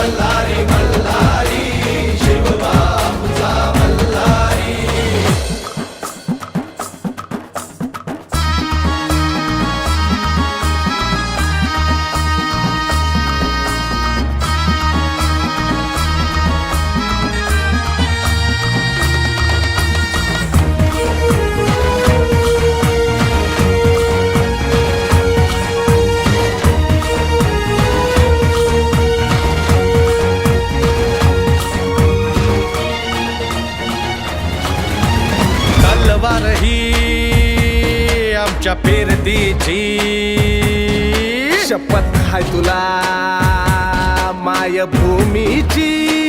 வல்லாரே तलवार ही आमच्या फिरतीची शपथ हाय तुला माय भूमीची